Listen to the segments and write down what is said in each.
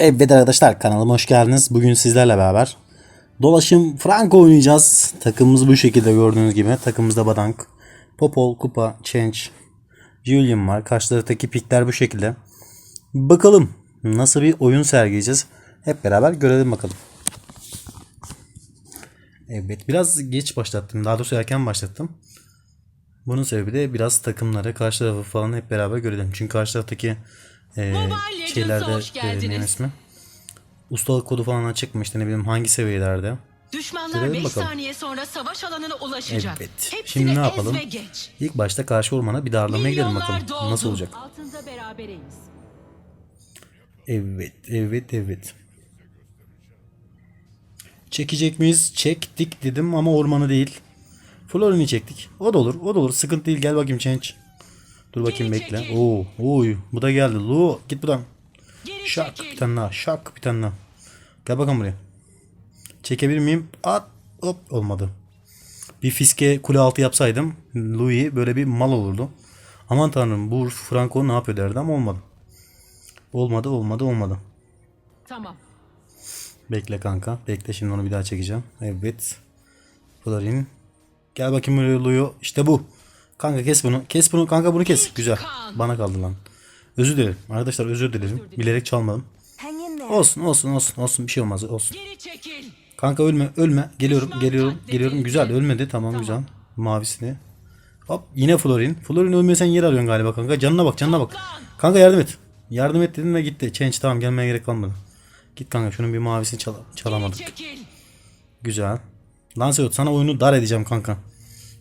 Evet arkadaşlar kanalıma hoş geldiniz. Bugün sizlerle beraber dolaşım Franco oynayacağız. Takımımız bu şekilde gördüğünüz gibi. Takımımızda Badank, Popol, Kupa, Change, Julian var. Karşılardaki pikler bu şekilde. Bakalım nasıl bir oyun sergileyeceğiz. Hep beraber görelim bakalım. Evet biraz geç başlattım. Daha doğrusu erken başlattım. Bunun sebebi de biraz takımları karşı tarafı falan hep beraber görelim. Çünkü karşı taraftaki e, Mobile Legends'a şeylerde e, ismi? Ustalık kodu falan açık mı işte ne bileyim hangi seviyelerde. Düşmanlar Görelim 5 bakalım. saniye sonra savaş alanına ulaşacak. Evet. Hepsini Şimdi ne yapalım? İlk başta karşı ormana bir darlamaya gidelim bakalım. doldu. Nasıl olacak? Altında berabereyiz. Evet, evet, evet. Çekecek miyiz? Çektik dedim ama ormanı değil. Florin'i çektik. O da olur, o da olur. Sıkıntı değil. Gel bakayım Change. Dur bakayım Geri bekle. çekil. Oo, oy, bu da geldi. Lu, git buradan. Geri Şak bir tane daha. Şak bir tane daha. Gel bakalım buraya. Çekebilir miyim? At. Hop olmadı. Bir fiske kule altı yapsaydım Louis böyle bir mal olurdu. Aman tanrım bu Franco ne yapıyor derdi ama olmadı. Olmadı olmadı olmadı. Tamam. Bekle kanka. Bekle şimdi onu bir daha çekeceğim. Evet. Florin. Gel bakayım buraya Louis. İşte bu. Kanka kes bunu. Kes bunu. Kanka bunu kes. Güzel. Bana kaldı lan. Özür dilerim. Arkadaşlar özür dilerim. Bilerek çalmadım. Olsun olsun olsun olsun bir şey olmaz olsun. Geri çekil. Kanka ölme ölme. Geliyorum geliyorum geliyorum. Güzel ölmedi tamam, güzel. Mavisini. Hop yine Florin. Florin ölmüyorsan yer arıyorsun galiba kanka. Canına bak canına bak. Kanka yardım et. Yardım et dedim ve gitti. Change tamam gelmeye gerek kalmadı. Git kanka şunun bir mavisini çal çalamadık. Güzel. Lancelot sana oyunu dar edeceğim kanka.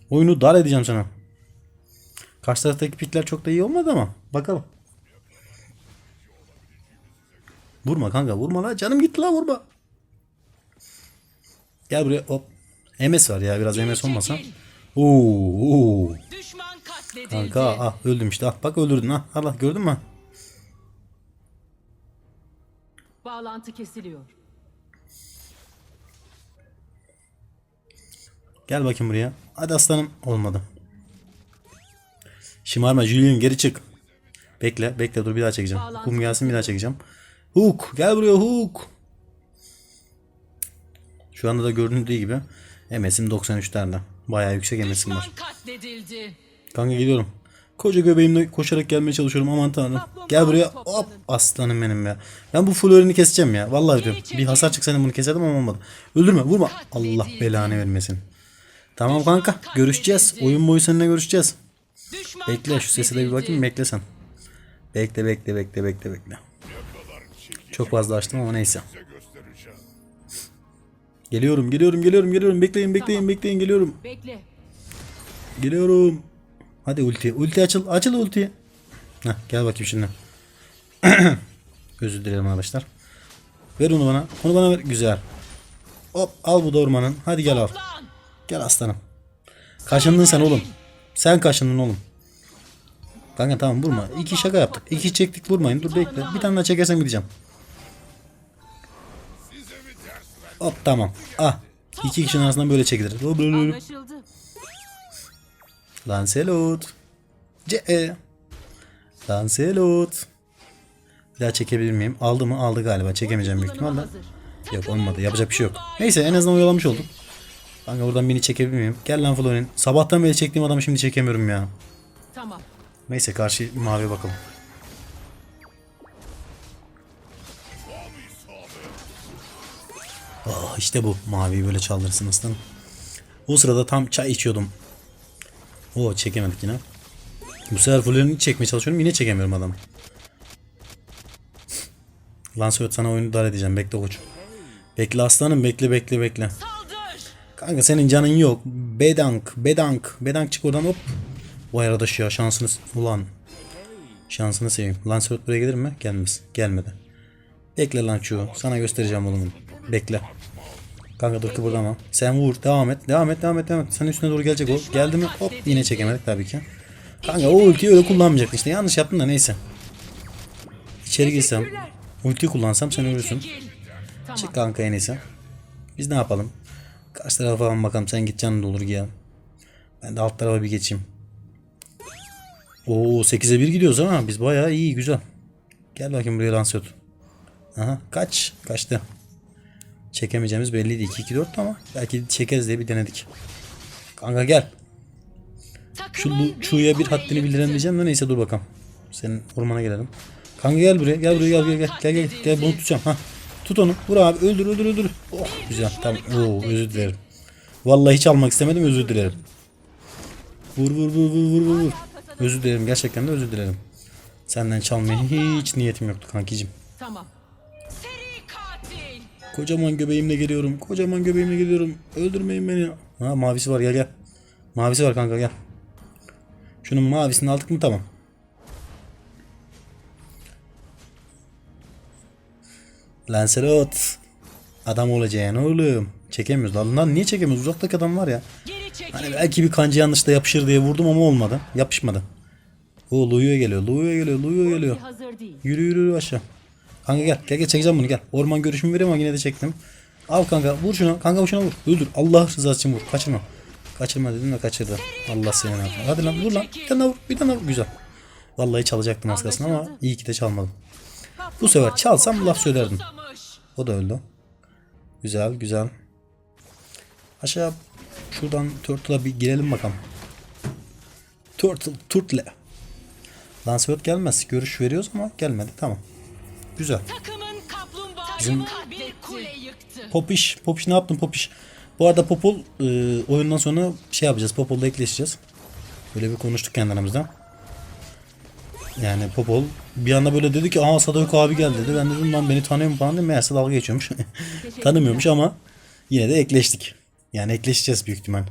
Oyunu dar edeceğim sana. Karşı taraftaki pikler çok da iyi olmadı ama. Bakalım. Vurma kanka vurma la. Canım gitti la vurma. Gel buraya hop. MS var ya biraz MS olmasa. Oo, oo. Kanka ah öldüm işte. Ah bak öldürdün ah. Allah gördün mü? Bağlantı kesiliyor. Gel bakayım buraya. Hadi aslanım. Olmadı. Şımarma Julian geri çık. Bekle bekle dur bir daha çekeceğim. Kum gelsin bir daha çekeceğim. Hook gel buraya Hook. Şu anda da göründüğü gibi MS'im 93'lerde. Bayağı yüksek MS'im var. Kanka gidiyorum. Koca göbeğimle koşarak gelmeye çalışıyorum aman tanrım. Gel buraya hop aslanım benim ya. Ben bu florini keseceğim ya. Vallahi diyorum. Bir hasar çıksaydı bunu keserdim ama olmadı. Öldürme vurma. Allah belanı vermesin. Tamam kanka görüşeceğiz. Oyun boyu seninle görüşeceğiz. Düşman Bekle şu sese de bir bakayım bekle sen. Bekle bekle bekle bekle bekle. Çok fazla açtım ama neyse. Geliyorum geliyorum geliyorum geliyorum bekleyin bekleyin bekleyin geliyorum. Bekle. Geliyorum. Hadi ulti. Ulti açıl. Açıl ulti. Heh, gel bakayım şimdi. Özür dilerim arkadaşlar. Ver onu bana. Onu bana ver. Güzel. Hop al bu da ormanın. Hadi gel al. Gel aslanım. Kaşındın sen oğlum. Sen kaşındın oğlum. Kanka tamam vurma. İki şaka yaptık. İki çektik vurmayın. Dur bekle. Bir tane daha çekersem gideceğim. Hop tamam. Ah. İki kişinin arasından böyle çekilir. Böyle, böyle. Anlaşıldı. Lancelot. Lancelot. Bir daha çekebilir miyim? Aldı mı? Aldı galiba. Çekemeyeceğim büyük ihtimalle. Yok olmadı. Yapacak bir şey yok. Neyse en azından oyalamış olduk. Kanka buradan beni çekebilir miyim? Gel lan Florin. Sabahtan beri çektiğim adamı şimdi çekemiyorum ya. Tamam. Neyse karşı maviye bakalım. Ah işte bu. Maviyi böyle çaldırırsın aslanım. O sırada tam çay içiyordum. Oo çekemedik yine. Bu sefer Florin'i çekmeye çalışıyorum. Yine çekemiyorum adamı. Lancelot sana oyunu dar edeceğim. Bekle koç. Bekle aslanım. Bekle bekle bekle. Kanka senin canın yok. Bedank, bedank. Bedank çık oradan hop. Vay arkadaş ya şansını ulan. Şansını seveyim. Lancelot buraya gelir mi? Gelmez. Gelmedi. Bekle lan şu. Sana göstereceğim oğlum. Bekle. Kanka dur kıpırdama. Sen vur. Devam et. Devam et. Devam et. Devam et. Senin üstüne doğru gelecek o. Geldi mi? Hop yine çekemedik tabii ki. Kanka o ultiyi öyle kullanmayacaktın işte. Yanlış yaptın da neyse. İçeri girsem. Ulti kullansam sen ölürsün. Çık kanka en iyisi. Biz ne yapalım? Karşı tarafa falan bakalım. Sen git canın olur gel. Ben de alt tarafa bir geçeyim. Oo 8'e 1 gidiyoruz ama biz bayağı iyi güzel. Gel bakayım buraya Lancelot. Aha kaç. Kaçtı. Çekemeyeceğimiz belliydi. 2-2-4 ama belki çekeriz diye bir denedik. Kanka gel. Şu Chu'ya bir haddini bildirelim diyeceğim de neyse dur bakalım. Senin ormana gelelim. Kanka gel buraya gel buraya gel gel gel gel gel, gel bunu tutacağım ha. Tut onu vur abi öldür öldür öldür. Oh güzel tamam Oo, özür dilerim. Vallahi hiç almak istemedim özür dilerim. Vur vur vur vur vur vur. Özür dilerim gerçekten de özür dilerim. Senden çalmaya hiç niyetim yoktu kankicim. Tamam. Kocaman göbeğimle geliyorum. Kocaman göbeğimle geliyorum. Öldürmeyin beni. Ha mavisi var gel gel. Mavisi var kanka gel. Şunun mavisini aldık mı tamam. Lancelot. Adam olacaksın oğlum. Çekemiyoruz. Lan, lan niye çekemiyoruz? Uzaktaki adam var ya. Hani belki bir kancı yanlışta yapışır diye vurdum ama olmadı. Yapışmadı. O Luyo geliyor. Luyo geliyor. Luyo geliyor. Yürü yürü yürü aşağı. Kanka gel. Gel gel çekeceğim bunu gel. Orman görüşümü vereyim ama yine de çektim. Al kanka vur şuna. Kanka vur şuna vur. Öldür. Allah rızası için vur. Kaçırma. Kaçırma dedim de kaçırdı. Allah seni ne. Hadi lan vur lan. Bir tane vur. Bir tane vur. Güzel. Vallahi çalacaktım az kalsın ama iyi ki de çalmadım. Bu sefer çalsam laf söylerdim. O da öldü. Güzel güzel. Aşağı şuradan Turtle'a bir girelim bakalım. Turtle, Turtle. Lancelot gelmez. Görüş veriyoruz ama gelmedi. Tamam. Güzel. Bizim-. Popiş. Popiş ne yaptın Popiş? Bu arada Popol e, oyundan sonra şey yapacağız. Popol'la ekleşeceğiz. Böyle bir konuştuk kendi aramızda. Yani Popol bir anda böyle dedi ki aa Sadoyuk abi geldi dedi. Ben dedim lan beni tanıyor mu falan dedim. Meğerse dalga geçiyormuş. Tanımıyormuş ama yine de ekleştik. Yani ekleşeceğiz büyük ihtimal.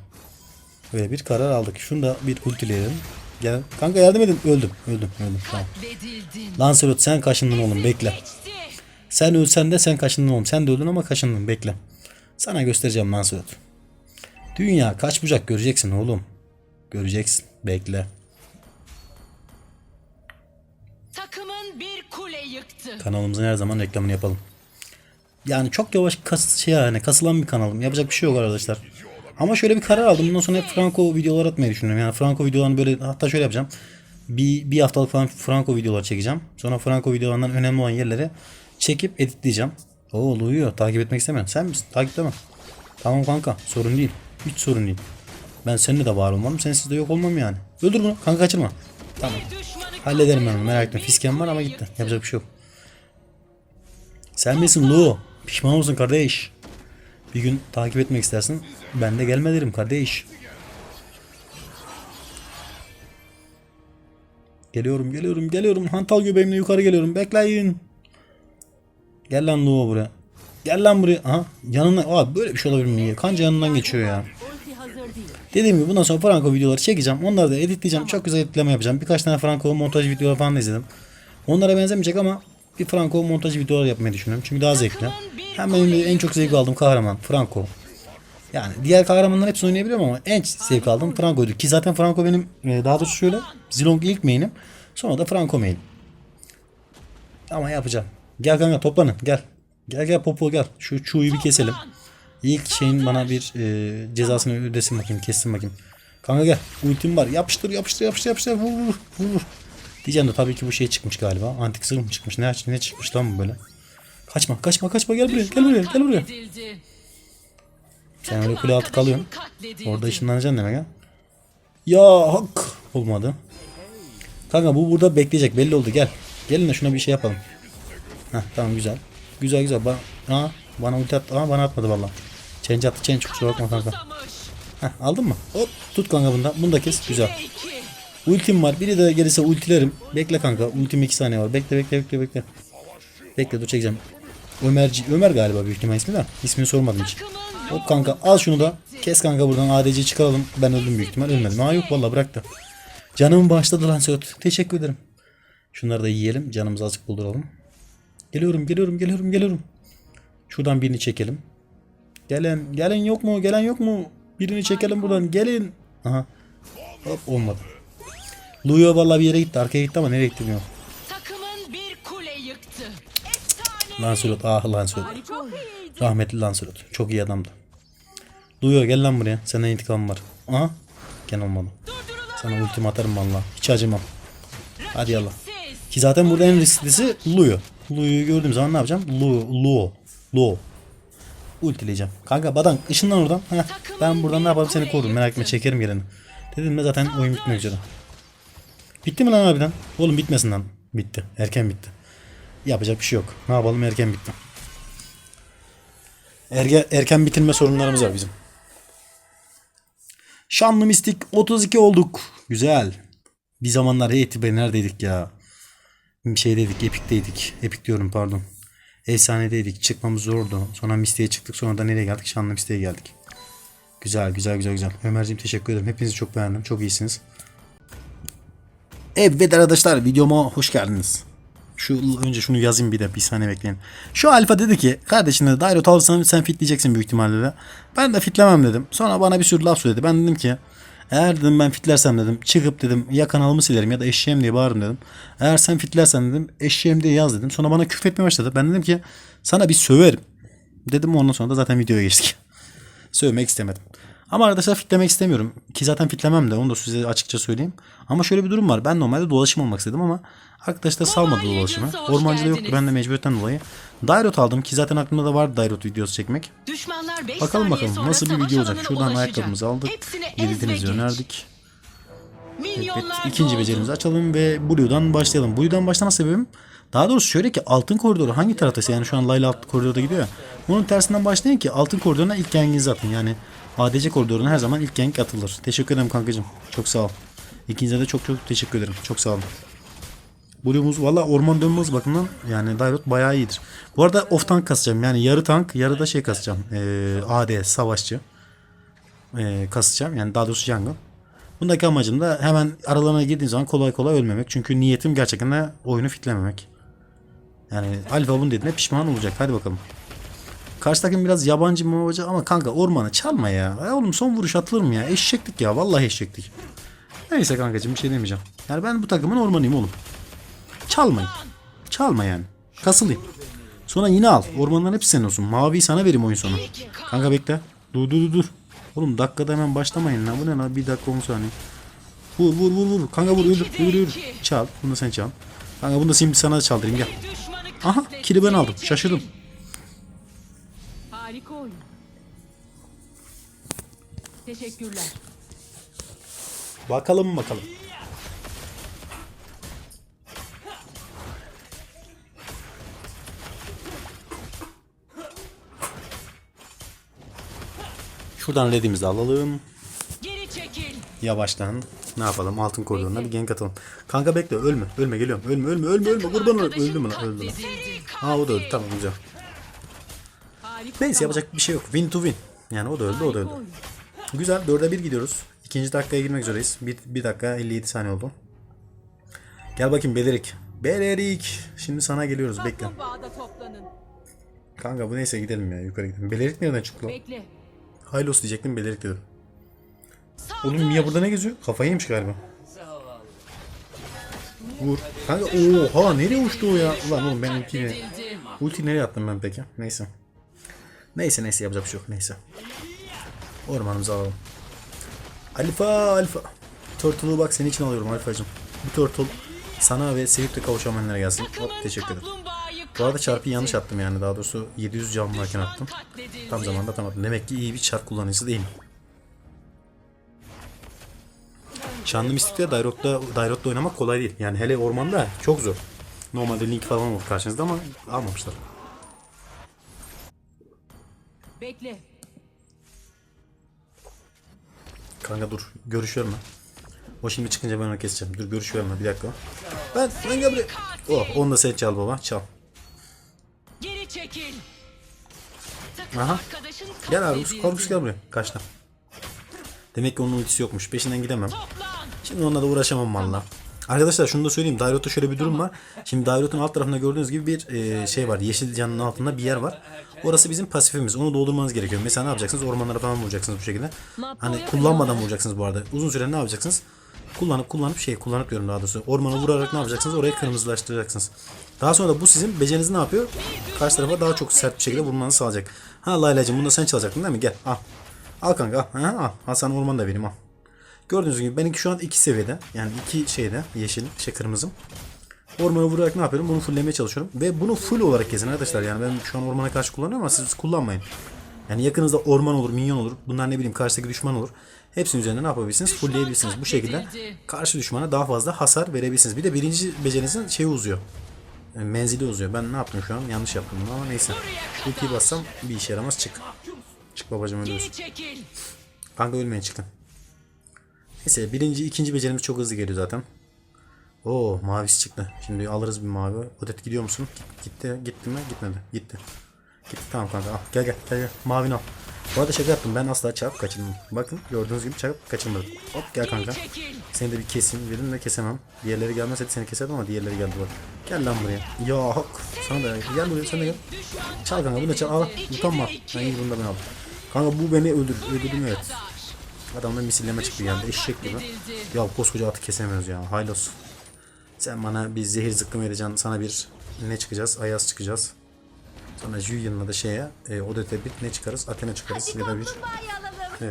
Böyle bir karar aldık. Şunu da bir ultileyelim. Gel. Kanka yardım edin. Öldüm. Öldüm. Öldüm. Tamam. Lancelot sen kaşındın oğlum bekle. Sen ölsen de sen kaşındın oğlum. Sen de öldün ama kaşındın. Bekle. Sana göstereceğim Lancelot. Dünya kaç bucak göreceksin oğlum. Göreceksin. Bekle. Kanalımızın her zaman reklamını yapalım. Yani çok yavaş kas, şey yani kasılan bir kanalım. Yapacak bir şey yok arkadaşlar. Ama şöyle bir karar aldım. Bundan sonra hep Franco videolar atmayı düşünüyorum. Yani Franco videolarını böyle hatta şöyle yapacağım. Bir, bir haftalık falan Franco videolar çekeceğim. Sonra Franco videolarından önemli olan yerleri çekip editleyeceğim. Oo uyuyor. Takip etmek istemiyorum. Sen misin? Takipleme. Tamam kanka. Sorun değil. Hiç sorun değil. Ben seninle de var olmam. Sensiz de yok olmam yani. Öldür bunu. Kanka kaçırma. Tamam. Hallederim ben merak etme. Fiskem var ama gitti. Yapacak bir şey yok. Sen misin Lu? Pişman mısın kardeş? Bir gün takip etmek istersin. Ben de gelme derim kardeş. Geliyorum geliyorum geliyorum. Hantal göbeğimle yukarı geliyorum. Bekleyin. Gel lan Lu buraya. Gel lan buraya. Aha yanına. Abi böyle bir şey olabilir mi? Kanca yanından geçiyor ya. Dediğim gibi bundan sonra Franco videoları çekeceğim. Onları da editleyeceğim. Çok güzel editleme yapacağım. Birkaç tane Franco montaj videoları falan da izledim. Onlara benzemeyecek ama bir Franco montaj videoları yapmayı düşünüyorum. Çünkü daha zevkli. Hem benim en çok zevk aldığım kahraman Franco. Yani diğer kahramanların hepsini oynayabiliyorum ama en zevk aldığım Franco'ydu. Ki zaten Franco benim e, daha doğrusu şöyle Zilong ilk main'im. Sonra da Franco main. Ama yapacağım. Gel kanka toplanın gel. Gel gel Popo gel. Şu çuğuyu bir keselim. İlk şeyin bana bir e, cezasını ödesin bakayım kessin bakayım. Kanka gel ultim var yapıştır yapıştır yapıştır yapıştır vur vur vur. Diyeceğim de tabii ki bu şey çıkmış galiba. Antik zırh mı çıkmış ne, ne çıkmış lan bu böyle. Kaçma kaçma kaçma gel buraya gel buraya gel buraya. Sen öyle kule altı kalıyorsun. Orada ışınlanacaksın demek ha. Ya hak olmadı. Kanka bu burada bekleyecek belli oldu gel. Gelin de şuna bir şey yapalım. Heh tamam güzel. Güzel güzel. Ba Aa, bana ulti attı. Aa, bana atmadı valla. Change attı change kusura bakma kanka. Heh, aldın mı? Hop tut kanka bunda. Bunu da kes. Güzel. Ultim var. Biri de gelirse ultilerim. Bekle kanka. Ultim 2 saniye var. Bekle bekle bekle bekle. Bekle dur çekeceğim. Ömerci Ömer galiba büyük ihtimal ismi de. İsmini sormadım hiç. Hop kanka al şunu da. Kes kanka buradan ADC çıkaralım. Ben öldüm büyük ihtimal. Ölmedim. Aa yok valla bıraktı. Canımı bağışladı lan Söğüt. Teşekkür ederim. Şunları da yiyelim. Canımızı azıcık bulduralım. Geliyorum geliyorum geliyorum geliyorum. Şuradan birini çekelim. Gelen gelen yok mu? Gelen yok mu? Birini çekelim buradan. Gelin. Aha. Hop olmadı. Luyo vallahi bir yere gitti. Arkaya gitti ama nereye gitti bilmiyorum. takımın bir kule yıktı. Lancelot. Ah Lancelot. Rahmetli Lancelot. Çok iyi adamdı. Luyo gel lan buraya. Senden intikam var. Aha. Gene olmadı. Sana ultim atarım valla. Hiç acımam. Hadi yallah. Ki zaten burada en risklisi Luyo. Lu'yu gördüğüm zaman ne yapacağım? Lu, Lu, Lu. Ultileyeceğim. Kanka badan ışınlan oradan. Heh, ben buradan ne yaparım seni korurum. Merak etme çekerim geleni. Dedim mi zaten oyun bitmek üzere. Bitti mi lan harbiden? Oğlum bitmesin lan. Bitti. Erken bitti. Yapacak bir şey yok. Ne yapalım erken bitti. Erge, erken bitirme sorunlarımız var bizim. Şanlı Mistik 32 olduk. Güzel. Bir zamanlar heyeti be neredeydik ya? Bir şeydeydik, Epic'teydik. Epic diyorum pardon. Efsanedeydik. Çıkmamız zordu. Sonra Mystic'e çıktık. Sonra da nereye geldik? Şanlı Mystic'e geldik. Güzel, güzel, güzel, güzel. Ömerciğim teşekkür ederim. Hepinizi çok beğendim. Çok iyisiniz. Evet arkadaşlar videoma hoş geldiniz. Şu önce şunu yazayım bir de bir saniye bekleyin. Şu alfa dedi ki kardeşine Dairot alırsan sen fitleyeceksin büyük ihtimalle de. Ben de fitlemem dedim. Sonra bana bir sürü laf söyledi. Ben dedim ki eğer dedim ben fitlersem dedim çıkıp dedim ya kanalımı silerim ya da eşeğim diye bağırırım dedim. Eğer sen fitlersen dedim eşeğim diye yaz dedim. Sonra bana küfür etmeye başladı. Ben dedim ki sana bir söverim. Dedim ondan sonra da zaten videoya geçtik. Sövmek istemedim. Ama arkadaşlar fitlemek istemiyorum. Ki zaten fitlemem de onu da size açıkça söyleyeyim. Ama şöyle bir durum var. Ben normalde dolaşım olmak istedim ama arkadaşlar salmadı dolaşımı. Hoş Ormancıda yoktu. Ben de mecburiyetten dolayı. Dairot aldım ki zaten aklımda da vardı Dairot videosu çekmek. Düşmanlar 5 Bakalım bakalım sonra nasıl bir video olacak. Şuradan ayakkabımızı aldık. Geç. önerdik. Evet, ikinci becerimizi açalım ve Blue'dan başlayalım. Blue'dan başlama sebebim daha doğrusu şöyle ki altın koridoru hangi taraftaysa yani şu an Layla alt koridorda gidiyor ya. Bunun tersinden başlayın ki altın koridoruna ilk genginizi atın. Yani ADC koridoruna her zaman ilk genk atılır. Teşekkür ederim kankacığım. Çok sağ ol. İkinize de çok çok teşekkür ederim. Çok sağ olun. Blue'umuz valla orman dönmez bakımından yani Dairot bayağı iyidir. Bu arada off tank kasacağım. Yani yarı tank yarı da şey kasacağım. Ee, AD savaşçı. Ee, kasacağım. Yani daha doğrusu jungle. Bundaki amacım da hemen aralarına girdiğim zaman kolay kolay ölmemek. Çünkü niyetim gerçekten de oyunu fitlememek. Yani Alfa bunu dediğine pişman olacak. Hadi bakalım. Karşı takım biraz yabancı mı olacak ama kanka ormanı çalma ya. ya. Oğlum son vuruş atılır mı ya? Eşeklik ya. Vallahi eşeklik. Neyse kankacığım bir şey demeyeceğim. Yani ben bu takımın ormanıyım oğlum. Çalmayın. Çalma yani. Kasılayım. Sonra yine al. Ormanların hepsi senin olsun. Maviyi sana vereyim oyun sonu. Kanka bekle. Dur dur dur dur. Oğlum dakikada hemen başlamayın lan. Bu ne lan? Bir dakika 10 saniye. Vur vur vur vur. Kanka vur öldür. Vur öldür. Çal. Bunu da sen çal. Kanka bunu da şimdi sana da çaldırayım gel. Aha kili ben aldım. Şaşırdım. Harika oyun. Teşekkürler. Bakalım bakalım. Şuradan ledimizi alalım. Geri çekil. Yavaştan ne yapalım? Altın koridoruna bir gank atalım. Kanka bekle ölme. Ölme geliyorum. Ölme ölme ölme ölme. Kurban olayım. Öldü mü lan? Öldü lan. Ha o da öldü. Tamam güzel. Neyse yapacak bir şey yok. Win to win. Yani o da öldü o da öldü. Güzel. 4'e 1 gidiyoruz. İkinci dakikaya girmek üzereyiz. 1, bir dakika 57 saniye oldu. Gel bakayım Belirik. Belirik. Şimdi sana geliyoruz. Bekle. Kanka bu neyse gidelim ya. Yukarı gidelim. Belirik nereden çıktı? Bekle. Hylos diyecektim. Belirik dedim. Oğlum Mia burada ne geziyor? Kafayı yemiş galiba. Vur. Kanka oha nereye uçtu o ya? Ulan oğlum ben ultiyi Ulti nereye attım ben peki? Neyse. Neyse neyse yapacak bir şey yok. Neyse. Ormanımızı alalım. Alfa alfa. Turtle'ı bak senin için alıyorum alfacım. Bu turtle sana ve sevip de kavuşamayanlara gelsin. Hop teşekkür ederim. Bu arada çarpıyı yanlış attım yani. Daha doğrusu 700 can varken attım. Tam zamanda atamadım. Demek ki iyi bir çarp kullanıcısı değilim. Şanlı Mistik'te Dairot'ta, Dairot'ta oynamak kolay değil. Yani hele ormanda çok zor. Normalde Link falan olur karşınızda ama almamışlar. Bekle. Kanka dur. Görüş verme. O şimdi çıkınca ben onu keseceğim. Dur görüş verme bir dakika. Ben, ben gel buraya. Oh, onu da sen çal baba. Çal. Geri çekil. Aha. Gel Argus. Korkus gel buraya. Kaçta. Demek ki onun ultisi yokmuş. Peşinden gidemem. Şimdi onunla da uğraşamam valla. Arkadaşlar şunu da söyleyeyim. Dairot'ta şöyle bir durum var. Şimdi Dairot'un alt tarafında gördüğünüz gibi bir e, şey var. Yeşil canın altında bir yer var. Orası bizim pasifimiz. Onu doldurmanız gerekiyor. Mesela ne yapacaksınız? Ormanlara falan vuracaksınız bu şekilde. Hani kullanmadan vuracaksınız bu arada. Uzun süre ne yapacaksınız? Kullanıp kullanıp şey kullanıp diyorum daha doğrusu. Ormana vurarak ne yapacaksınız? Orayı kırmızılaştıracaksınız. Daha sonra da bu sizin becerinizi ne yapıyor? Karşı tarafa daha çok sert bir şekilde vurmanızı sağlayacak. Ha Layla'cığım bunu da sen çalacaktın değil mi? Gel al. Al kanka al. Ha, al. Hasan orman da benim al. Gördüğünüz gibi benimki şu an iki seviyede. Yani iki şeyde yeşil, şey kırmızım. Ormana vurarak ne yapıyorum? Bunu fulllemeye çalışıyorum. Ve bunu full olarak kesin arkadaşlar. Yani ben şu an ormana karşı kullanıyorum ama siz kullanmayın. Yani yakınızda orman olur, minyon olur. Bunlar ne bileyim karşıdaki düşman olur. Hepsinin üzerinde ne yapabilirsiniz? Fullleyebilirsiniz. Bu şekilde karşı düşmana daha fazla hasar verebilirsiniz. Bir de birinci becerinizin şeyi uzuyor. Yani menzili uzuyor. Ben ne yaptım şu an? Yanlış yaptım bunu ama neyse. Ultiyi bassam bir işe yaramaz. Çık. Çık babacım ölüyorsun. Kanka ölmeyin çıkın. Neyse birinci, ikinci becerimiz çok hızlı geliyor zaten. Oo mavisi çıktı. Şimdi alırız bir mavi. Odet gidiyor musun? Git- Gitti. Gitti mi? Gitmedi. Gitti. Gitti tamam kanka al. Gel gel gel gel. Mavini al. Bu arada şaka yaptım. Ben asla çarp kaçırmam. Bakın gördüğünüz gibi çarp kaçırmadım. Hop gel kanka. Seni de bir keseyim dedim de kesemem. Diğerleri gelmezse seni keserdim ama diğerleri geldi bak. Gel lan buraya. Ya hak. Sana da gel buraya sen de gel. Çal kanka bunu çal. Al. Utanma. Ben iyi bunu da ben aldım. Kanka bu beni öldür. Öldürdüm evet. Adamda misilleme çıktı geldi. Eşek gibi. Ya koskoca atı kesemiyoruz ya. Haylos. Sen bana bir zehir zıkkım vereceksin. Sana bir ne çıkacağız? Ayaz çıkacağız. Sonra Julian'la da şeye e, Odette bir ne çıkarız? Athena çıkarız. Ya da bir e,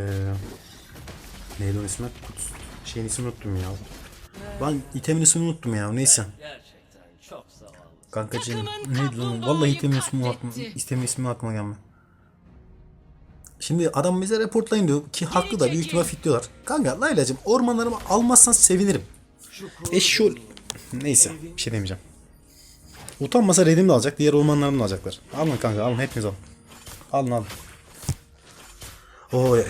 neydi o ismi? Kut- Şeyin ismini unuttum ya. Lan itemin ismini unuttum ya. Neyse. Kankacığım neydi lan? Vallahi itemin ismi aklıma, itemin ismi aklıma gelmedi. Şimdi adam bize reportlayın diyor ki haklı da büyük ihtimal fitliyorlar. Kanka Layla'cığım ormanlarımı almazsan sevinirim. Eşşol. Neyse bir şey demeyeceğim. Utanmasa redimi de alacak. Diğer ormanlarını da alacaklar. Alın kanka alın hepiniz alın. Alın alın. Oy.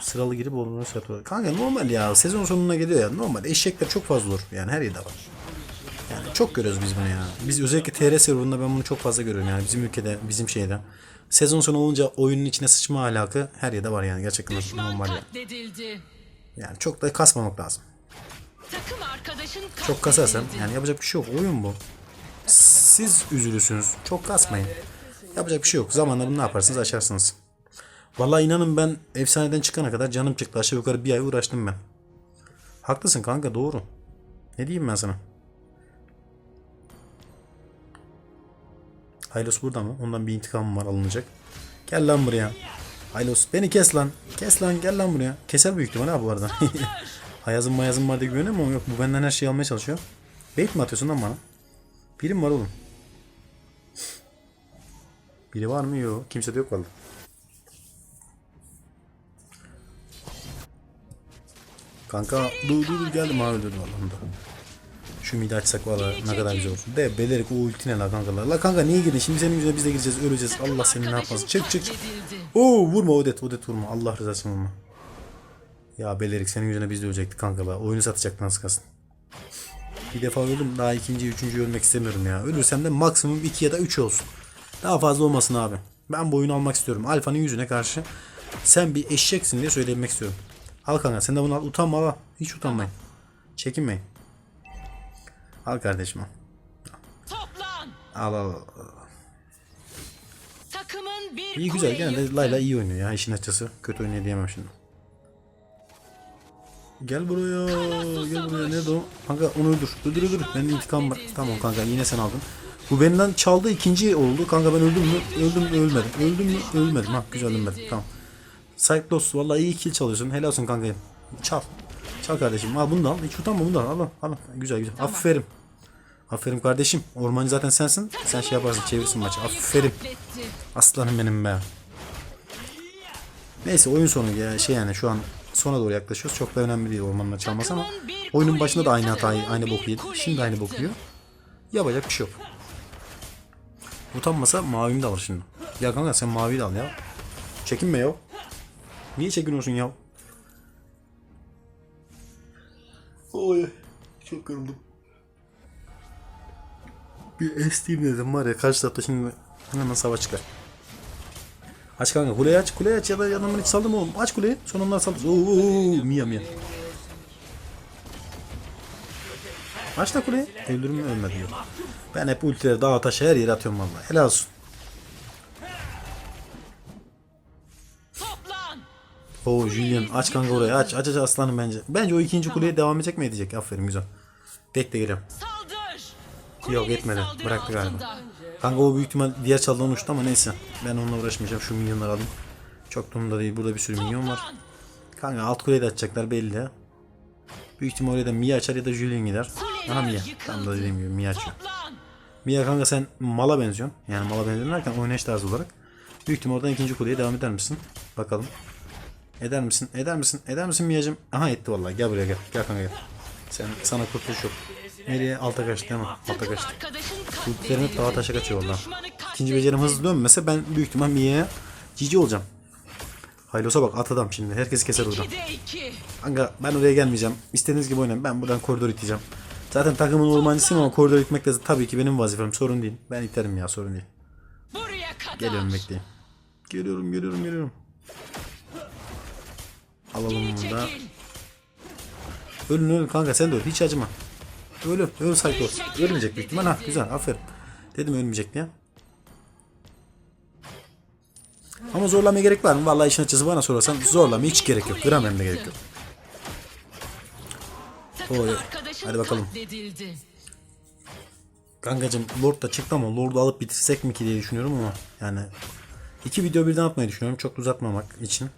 Sıralı girip ormanı satıyor. Kanka normal ya sezon sonuna geliyor ya. Normal eşekler çok fazla olur. Yani her yerde var. Yani çok görüyoruz biz bunu ya. Biz özellikle TR serverında ben bunu çok fazla görüyorum yani bizim ülkede, bizim şeyde. Sezon sonu olunca oyunun içine sıçma alakı her yerde var yani gerçekten Düşman normal ya. katledildi. Yani çok da kasmamak lazım. Takım arkadaşın. Çok kasarsan yani yapacak bir şey yok. Oyun bu. Siz üzülürsünüz. Çok kasmayın. Yapacak bir şey yok. Zamanla bunu ne yaparsınız açarsınız. Vallahi inanın ben efsaneden çıkana kadar canım çıktı. Aşağı yukarı bir ay uğraştım ben. Haklısın kanka doğru. Ne diyeyim ben sana? Haylos burada mı? Ondan bir intikamım var alınacak. Gel lan buraya. Haylos beni kes lan. Kes lan gel lan buraya. Keser büyük ihtimalle bu arada. Hayazım mayazım var diye güveniyorum ama yok bu benden her şeyi almaya çalışıyor. Bait mi atıyorsun lan bana? Biri mi var oğlum? Biri var mı? Yok. Kimse de yok vallahi. Kanka dur dur dur geldim abi vallahi da. Şu midi açsak valla ne kadar güzel olur. De belerik o ulti ne la kankalar. La kanka niye girdin? Şimdi senin yüzüne biz de gireceğiz öleceğiz. Allah seni ne yapmasın. Çık çık çık. Oo vurma Odet Odet vurma. Allah rızası için vurma. Ya Belerik senin yüzüne biz de ölecektik kanka la. Oyunu satacaktın az kalsın. Bir defa öldüm. Daha ikinci, üçüncü ölmek istemiyorum ya. Ölürsem de maksimum 2 ya da 3 olsun. Daha fazla olmasın abi. Ben bu oyunu almak istiyorum. Alfa'nın yüzüne karşı sen bir eşeksin diye söylemek istiyorum. Al kanka sen de bunu al. Utanma al. Hiç utanmayın. Çekinmeyin. Al kardeşim al. Toplan. Al al. al. Takımın bir İyi güzel. Gene de. Layla iyi oynuyor ya işin açısı. Kötü oynuyor diyemem şimdi. Gel buraya. Gel buraya. Nerede o? Kanka onu öldür. Öldür öldür. Benim intikam var. Tamam kanka yine sen aldın. Bu benden çaldı ikinci oldu. Kanka ben öldüm mü? Öldüm mü? Ölmedim. Öldüm mü? Ölmedim. Ha güzel ölmedim. Tamam. Cyclos vallahi iyi kill çalıyorsun. Helal olsun kanka. Çal. Çal kardeşim. Al bunu da al. Hiç utanma bunu da al. Al. al. Güzel güzel. Aferin. Aferin kardeşim. Ormancı zaten sensin. Sen şey yaparsın. Çevirsin maçı. Aferin. Aslanım benim be. Neyse oyun sonu ya şey yani şu an sona doğru yaklaşıyoruz. Çok da önemli değil ormanla çalması ama oyunun başında da aynı hatayı, aynı boku yedi. Şimdi aynı boku yiyor. Yapacak bir şey yok. Utanmasa mavimi de alır şimdi. Ya kanka sen maviyi de al ya. Çekinme ya. Niye çekiniyorsun ya? Çok kırıldım. Bir esteyim dedim var ya karşı tarafta şimdi hemen savaş çıkar. Aç kanka kuleyi aç kuleyi aç ya da adamın hiç saldım oğlum aç kuleyi sonra onlar saldır. Oo Mia Mia. Aç da kuleyi. Öldürüm yok. Ben hep ultileri dağa taşa her yere atıyorum vallahi. Helal olsun. Oo Julian aç kanka orayı aç aç aç aslanım bence. Bence o ikinci kuleye devam edecek mi edecek? Aferin güzel. Bekle geliyorum. Saldır. Yok etmedi. Bıraktı galiba. Kanka o büyük ihtimal diğer çaldan uçtu ama neyse. Ben onunla uğraşmayacağım. Şu minyonları alayım. Çok da umurumda değil. Burada bir sürü minyon var. Kanka alt kuleyi de açacaklar belli. Büyük ihtimal oraya da Mia açar ya da Julian gider. Aha Mia. Tam da dediğim gibi Mia açıyor. Mia kanka sen mala benziyorsun. Yani mala benziyorsun derken oynayış tarzı olarak. Büyük ihtimal oradan ikinci kuleye devam eder misin? Bakalım. Eder misin? Eder misin? Eder misin Mia'cım? Aha etti vallahi. Gel buraya gel. Gel kanka gel. Sen sana kurtuluş yok. Nereye? Alta kaçtı mi? Alta kaçtı. katledildi. dağa taşa kaçıyor valla. İkinci becerim hızlı dönmese ben büyük ihtimal Mia'ya cici olacağım. Haylos'a bak at adam şimdi. Herkes keser oradan. 2'de 2. Kanka ben oraya gelmeyeceğim. İstediğiniz gibi oynayın. Ben buradan koridor iteceğim. Zaten takımın ormancısıyım ama koridor itmek de tabii ki benim vazifem. Sorun değil. Ben iterim ya sorun değil. Geliyorum bekleyin. Geliyorum geliyorum geliyorum. Alalım bunu da. Ölün ölün kanka sen de öl. Hiç acıma. Ölü. Öl Psycho. Ölmeyecek büyük ihtimal. Ha güzel aferin. Dedim ölmeyecek diye. Ama zorlamaya gerek var mı? Vallahi işin açısı bana sorarsan zorlamaya hiç gerek yok. Gram hem de gerek yok. Oy. Hadi bakalım. Kankacım Lord da çıktı ama Lord'u alıp bitirsek mi ki diye düşünüyorum ama yani iki video birden atmayı düşünüyorum çok uzatmamak için.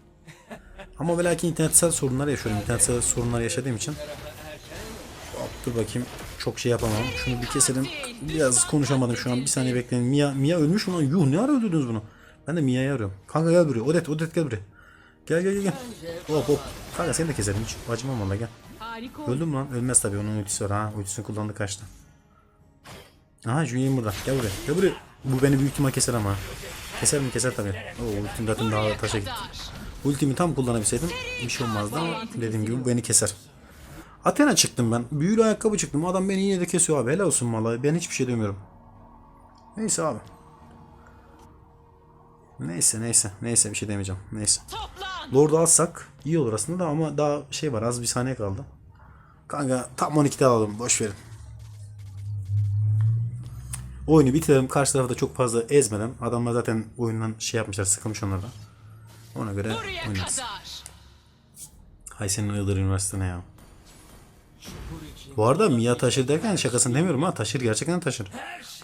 Ama ve lakin internetsel sorunlar yaşıyorum. İnternetsel sorunlar yaşadığım için. Dur bakayım. Çok şey yapamam. Şunu bir keselim. Biraz konuşamadım şu an. Bir saniye bekleyin. Mia, Mia ölmüş mü lan? Yuh ne ara öldürdünüz bunu? Ben de Mia'yı arıyorum. Kanka gel buraya. Odet, Odet gel buraya. Gel gel gel gel. Hop hop. Kanka seni de keserim hiç. Acımam valla gel. Öldüm lan. Ölmez tabii. Onun ultisi var ha. Ultisini kullandı kaçtı. Aha Julian burada. Gel buraya. Gel buraya. Bu beni büyük ihtimal keser ama. Keser mi? Keser tabii. Oo, ultim zaten daha taşa gitti. Ultimi tam kullanabilseydim bir şey olmazdı ama dediğim gibi beni keser. Athena çıktım ben. Büyülü ayakkabı çıktım. Adam beni yine de kesiyor abi. Helal olsun vallahi. Ben hiçbir şey demiyorum. Neyse abi. Neyse neyse. Neyse bir şey demeyeceğim. Neyse. Lord'u alsak iyi olur aslında da ama daha şey var az bir saniye kaldı. Kanka tam 12'de alalım boş verin. Oyunu bitirelim. Karşı tarafı da çok fazla ezmeden. Adamlar zaten oyundan şey yapmışlar sıkılmış onlardan. Ona göre oynarız. Hay senin Iğdır Üniversitesi'ne ya. Bu arada Mia taşır derken şakasını demiyorum ha taşır gerçekten taşır.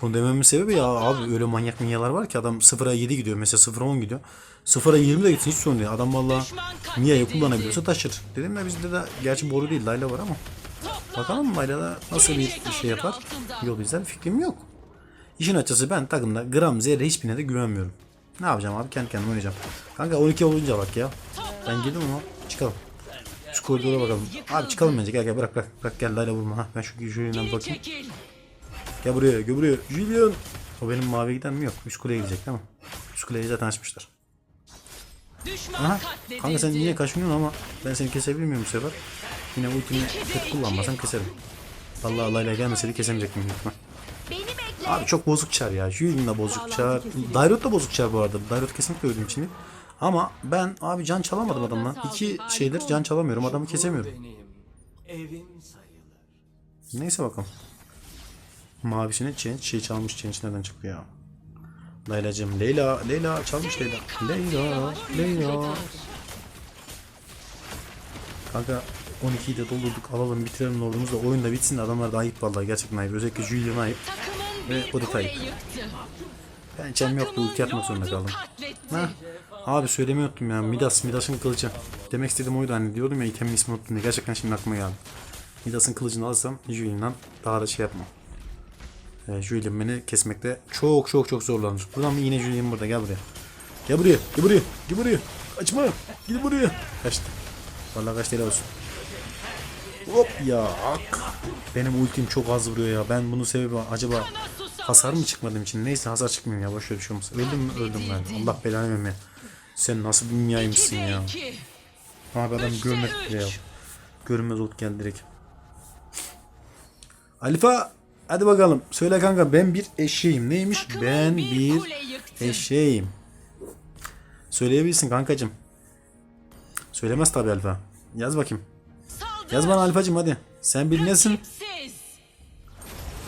Bunu dememin sebebi ya abi öyle manyak Mia'lar var ki adam 0'a 7 gidiyor mesela 0'a 10 gidiyor. 0'a 20 de gitsin hiç sorun değil. Adam valla Mia'yı kullanabiliyorsa taşır. Dedim ya bizde de gerçi boru değil Layla var ama. Bakalım Layla'da nasıl bir şey yapar. Yol izler fikrim yok. İşin açısı ben takımda gram zerre hiçbirine de güvenmiyorum. Ne yapacağım abi kendi kendime oynayacağım. Kanka 12 olunca bak ya. Ben girdim ama çıkalım. Şu koridora bakalım. Abi çıkalım bence gel gel bırak bırak. Bırak gel Layla vurma. Ha, ben şu Julian'dan Geri bakayım. Gel buraya gel buraya. Julian. O benim mavi giden mi yok? Üst kuleye gidecek değil mi? Üst kuleyi zaten açmışlar. Aha. Kanka sen niye kaçmıyorsun ama ben seni kesebilir miyim bu sefer? Yine ultimi kötü kullanmasam keserim. Vallahi Layla gelmeseydi kesemeyecektim bekle. Abi çok bozuk çar ya. Julian da bozuk çar. Dairot da bozuk çar bu arada. Dairot kesinlikle öldüğüm için. Ama ben abi can çalamadım adamdan. İki şeydir can çalamıyorum. Adamı kesemiyorum. Benim evim sayılır. Neyse bakalım. Mavisine change şey çalmış. Change nereden çıktı ya? Leyla'cığım. Leyla. Leyla çalmış Leyla. Leyla. Leyla. Kanka 12'yi de doldurduk. Alalım bitirelim ordumuz da oyun da bitsin de adamlar da ayıp vallahi gerçekten ayıp. Özellikle Julian ayıp. Ve yıktı. Ben çem yoktu ulti atmak zorunda kaldım. Ha? Abi söylemeyi unuttum ya. Midas, Midas'ın kılıcı. Demek istediğim oydu hani diyordum ya itemin ismini unuttum diye. Gerçekten şimdi aklıma geldi. Midas'ın kılıcını alırsam Julian'dan daha da şey yapmam. Ee, Julian beni kesmekte çok çok çok zorlanır. Buradan yine Julian burada gel buraya. Gel buraya, gel buraya, gel buraya. Kaçma, gel buraya. Kaçtı. Vallahi kaçtı helal olsun. Hop ya. Benim ultim çok az vuruyor ya. Ben bunun sebebi acaba hasar mı çıkmadığım için? Neyse hasar çıkmıyor ya. Boş ver bir şey olmaz. Öldüm mü? Öldüm ben. Allah belanı vermeye. Sen nasıl bir minyaymışsın 2'de ya. 2. Abi adam görmek bile ya. Görünmez olup geldi direkt. Alifa hadi bakalım. Söyle kanka ben bir eşeğim. Neymiş? Ben bir eşeğim. Söyleyebilirsin kankacım. Söylemez tabi Alfa. Yaz bakayım. Yaz bana Alfacım hadi. Sen bir nesin? Rakitsiz.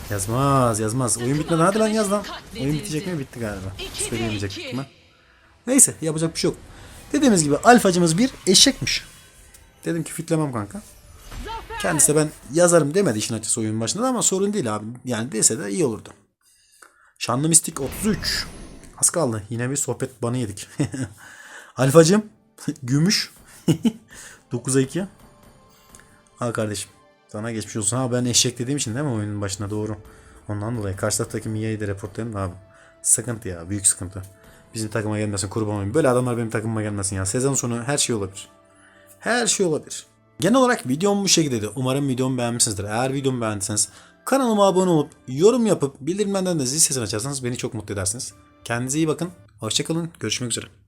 Yazmaz yazmaz. Oyun bitmedi hadi lan yaz lan. Oyun bitecek mi? Bitti galiba. Söyleyemeyecek ihtimal. Neyse yapacak bir şey yok. Dediğimiz gibi alfacımız bir eşekmiş. Dedim ki fitlemem kanka. Kendisi ben yazarım demedi işin açısı oyunun başında da ama sorun değil abi. Yani dese de iyi olurdu. Şanlı Mistik 33. Az kaldı. Yine bir sohbet banı yedik. Alfacım. Gümüş. 9'a 2. Al kardeşim. Sana geçmiş olsun. Ha ben eşek dediğim için değil mi oyunun başında doğru. Ondan dolayı karşı taraftaki Mia'yı da reportlayalım da abi. Sıkıntı ya büyük sıkıntı. Bizim takıma gelmesin kurban olayım. Böyle adamlar benim takımıma gelmesin ya. Sezon sonu her şey olabilir. Her şey olabilir. Genel olarak videom bu şekildeydi. Umarım videomu beğenmişsinizdir. Eğer videomu beğendiyseniz kanalıma abone olup yorum yapıp bildirimlerden de zil sesini açarsanız beni çok mutlu edersiniz. Kendinize iyi bakın. Hoşçakalın. Görüşmek üzere.